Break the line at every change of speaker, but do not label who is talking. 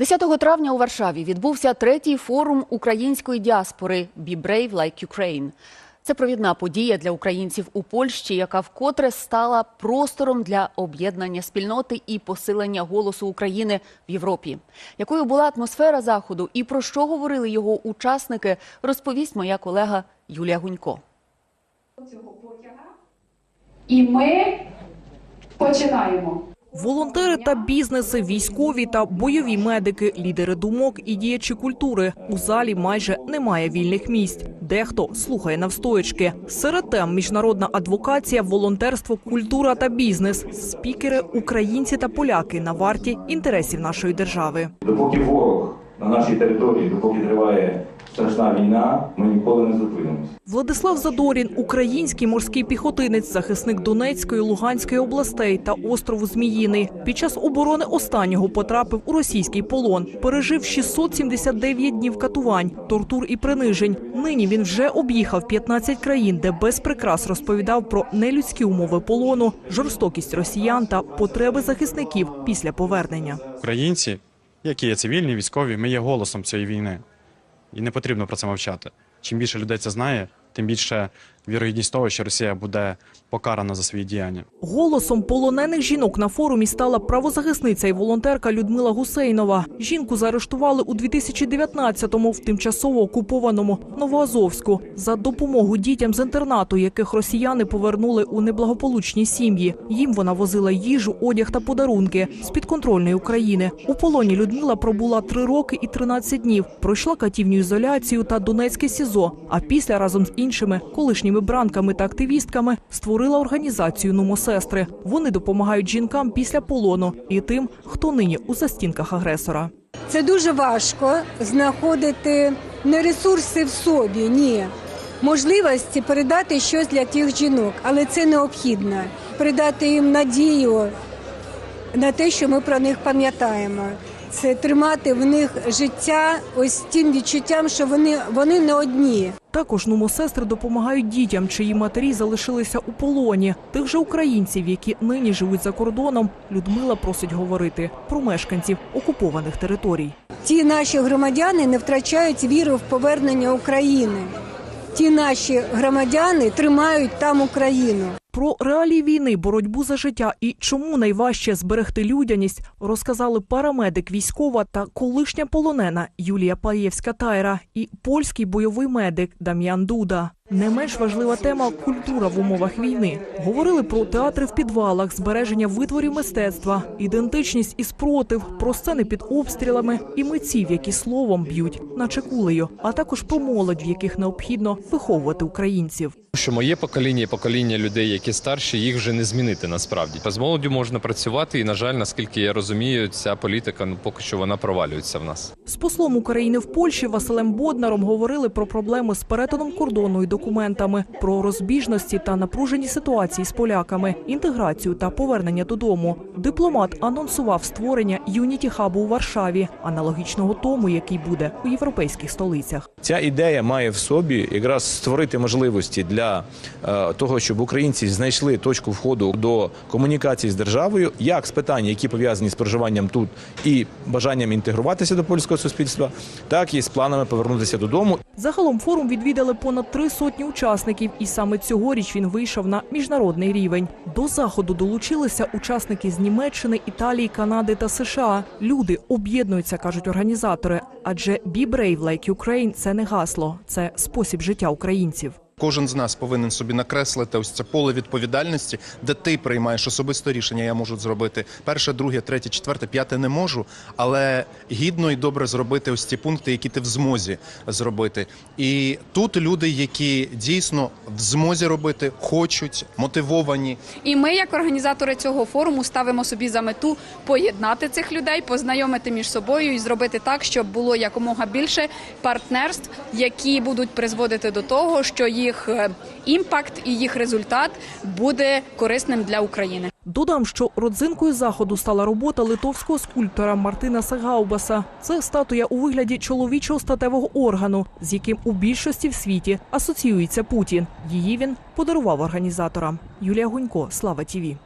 10 травня у Варшаві відбувся третій форум української діаспори «Be Brave Like Ukraine». Це провідна подія для українців у Польщі, яка вкотре стала простором для об'єднання спільноти і посилення голосу України в Європі. Якою була атмосфера заходу і про що говорили його учасники, розповість моя колега Юлія Гунько.
І ми починаємо.
Волонтери та бізнеси, військові та бойові медики, лідери думок і діячі культури. У залі майже немає вільних місць. Дехто слухає навстоячки. Серед тем міжнародна адвокація, волонтерство, культура та бізнес. Спікери, українці та поляки на варті інтересів нашої держави.
Допоки ворог на нашій території, допоки триває страшна війна, ми ніколи не зупинимося.
Владислав Задорін, український морський піхотинець, захисник Донецької, Луганської областей та острову Зміїний. Під час оборони останнього потрапив у російський полон. Пережив 679 днів катувань, тортур і принижень. Нині він вже об'їхав 15 країн, де без прикрас розповідав про нелюдські умови полону, жорстокість росіян та потреби захисників після повернення.
Українці, які є цивільні, військові, ми є голосом цієї війни. І не потрібно про це мовчати. Чим більше людей це знає, тим більше вірогідність того, що Росія буде покарана за свої діяння.
Голосом полонених жінок на форумі стала правозахисниця і волонтерка Людмила Гусейнова. Жінку заарештували у 2019-му в тимчасово окупованому Новоазовську за допомогу дітям з інтернату, яких росіяни повернули у неблагополучні сім'ї. Їм вона возила їжу, одяг та подарунки з підконтрольної України. У полоні Людмила пробула три роки і 13 днів. Пройшла катівню ізоляцію та Донецьке СІЗО. А після разом з іншими колишніми бранками та активістками створила організацію Нумосестри. Вони допомагають жінкам після полону і тим, хто нині у застінках агресора.
Це дуже важко знаходити не ресурси в собі, ні. Можливості передати щось для тих жінок, але це необхідно. Передати їм надію на те, що ми про них пам'ятаємо. Це тримати в них життя ось тим відчуттям, що вони, вони не одні.
Також нумосестри допомагають дітям, чиї матері залишилися у полоні. Тих же українців, які нині живуть за кордоном, Людмила просить говорити про мешканців окупованих територій.
Ті наші громадяни не втрачають віру в повернення України. Ті наші громадяни тримають там Україну.
Про реалії війни, боротьбу за життя і чому найважче зберегти людяність, розказали парамедик військова та колишня полонена Юлія Паєвська Тайра і польський бойовий медик Дам'ян Дуда. Не менш важлива тема культура в умовах війни. Говорили про театри в підвалах, збереження витворів мистецтва, ідентичність і спротив, про сцени під обстрілами і митців, які словом б'ють, наче кулею, а також про молодь, в яких необхідно виховувати українців.
Що моє покоління і покоління людей, які старші, їх вже не змінити насправді. З молоддю можна працювати, і на жаль, наскільки я розумію, ця політика ну поки що вона провалюється в нас.
З послом України в Польщі Василем Боднаром говорили про проблеми з перетином кордону і документами, про розбіжності та напружені ситуації з поляками, інтеграцію та повернення додому. Дипломат анонсував створення юніті хабу у Варшаві, аналогічного тому, який буде у європейських столицях.
Ця ідея має в собі якраз створити можливості для е, того, щоб українці знайшли точку входу до комунікації з державою, як з питань, які пов'язані з проживанням тут і бажанням інтегруватися до польського суспільства, так і з планами повернутися додому.
Загалом форум відвідали понад три сотні учасників, і саме цьогоріч він вийшов на міжнародний рівень. До заходу долучилися учасники з Німеччини, Італії, Канади та США. Люди об'єднуються, кажуть організатори. Адже «Be brave like Ukraine» – це не гасло, це спосіб життя українців.
Кожен з нас повинен собі накреслити ось це поле відповідальності, де ти приймаєш особисто рішення. Я можу зробити перше, друге, третє, четверте, п'яте не можу, але гідно і добре зробити ось ці пункти, які ти в змозі зробити. І тут люди, які дійсно в змозі робити, хочуть, мотивовані.
І ми, як організатори цього форуму, ставимо собі за мету поєднати цих людей, познайомити між собою і зробити так, щоб було якомога більше партнерств, які будуть призводити до того, що їх е, імпакт і їх результат буде корисним для України.
Додам, що родзинкою заходу стала робота литовського скульптора Мартина Сагаубаса. Це статуя у вигляді чоловічого статевого органу, з яким у більшості в світі асоціюється Путін. Її він подарував організаторам. Юлія Гунько, Слава Тіві.